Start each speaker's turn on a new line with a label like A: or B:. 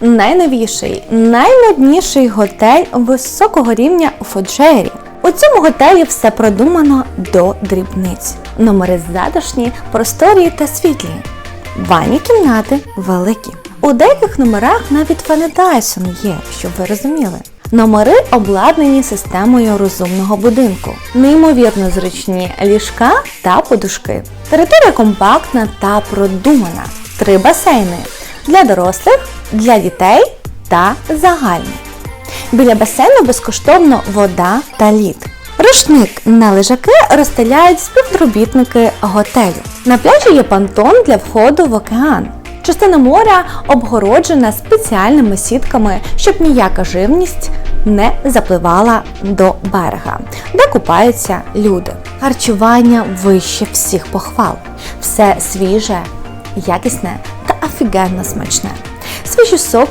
A: Найновіший, наймодніший готель високого рівня у Фоджері. У цьому готелі все продумано до дрібниць. Номери затишні, просторі та світлі. Ванні кімнати великі. У деяких номерах навіть фани є, щоб ви розуміли. Номери обладнані системою розумного будинку, неймовірно зручні ліжка та подушки. Територія компактна та продумана. Три басейни для дорослих, для дітей та загальні. Біля басейну безкоштовно вода та лід. Рушник на лежаки розстеляють співробітники готелю. На пляжі є понтон для входу в океан. Частина моря обгороджена спеціальними сітками, щоб ніяка живність не запливала до берега, де купаються люди. Харчування вище всіх похвал. Все свіже, якісне та офігенно смачне. Свіжі соки